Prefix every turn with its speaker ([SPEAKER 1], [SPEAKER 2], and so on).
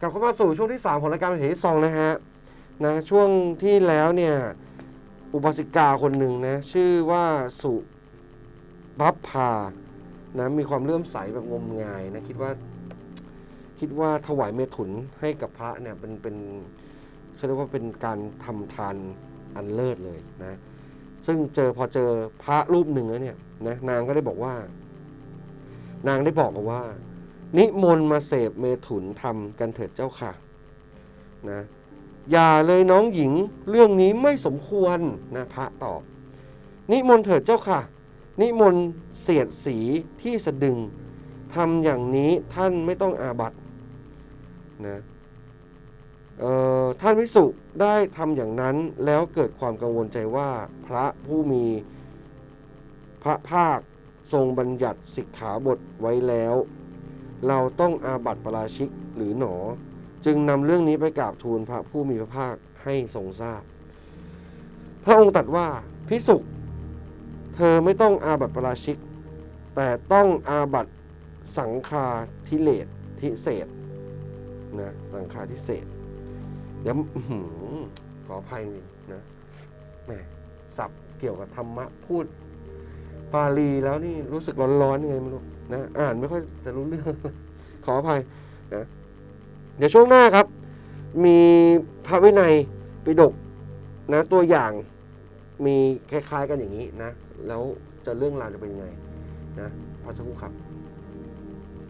[SPEAKER 1] กลับเข้ามาสู่ช่วงที่ 3 ของรายการเห็นที่สองนะฮะนะช่วงที่แล้วเนี่ยอุบาสิกาคนหนึ่งนะชื่อว่าสุบัพพานะมีความเลื่อมใสแบบงมงายนะคิดว่าคิดว่าถวายเมถุนให้กับพระเนี่ยเป็นเป็นเขาเรียกว่าเป็นการทำทานอันเลิศเลยนะซึ่งเจอพอเจอพระรูปหนึ่งแล้วเนี่ยนะนางก็ได้บอกว่า นางได้บอกกับว่า นิมนต์มาเสพเมถุนทำกันเถิดเจ้าค่ะนะอย่าเลยน้องหญิงเรื่องนี้ไม่สมควรนะพระตอบ นิมนต์เถิดเจ้าค่ะ นิมนต์เสียดสีที่สะดึงทำอย่างนี้ท่านไม่ต้องอาบัตนะเอ่อท่านวิสุได้ทำอย่างนั้นแล้วเกิดความกังวลใจว่าพระผู้มีพระภาคทรงบัญญัติสิกขาบทไว้แล้ว เราต้องอาบัติปาราชิกหรือหนอ จึงนำเรื่องนี้ไปกราบทูลพระผู้มีพระภาคให้ทรงทราบ พระองค์ตรัสว่าพิสุเธอไม่ต้องอาบัติปาราชิก แต่ต้องอาบัติสังฆาทิเลตทิเศษนะสังฆาทิเศษเดี๋ยวอื้อหือขออภัยจรินะแหมสับเกี่ยวกับธรรมะพูด ปาลีแล้วนี่รู้สึกร้อนๆยังไงไม่รู้นะอ่านไม่ค่อยจะรู้เรื่อง ขออภัยนะเดี๋ยวช่วงหน้าครับ มีพระวินัยปิฎกนะตัวอย่างมีคล้ายๆกันอย่างนี้นะ แล้วจะเรื่องราวจะเป็นยังไงนะพักสักครู่ครับ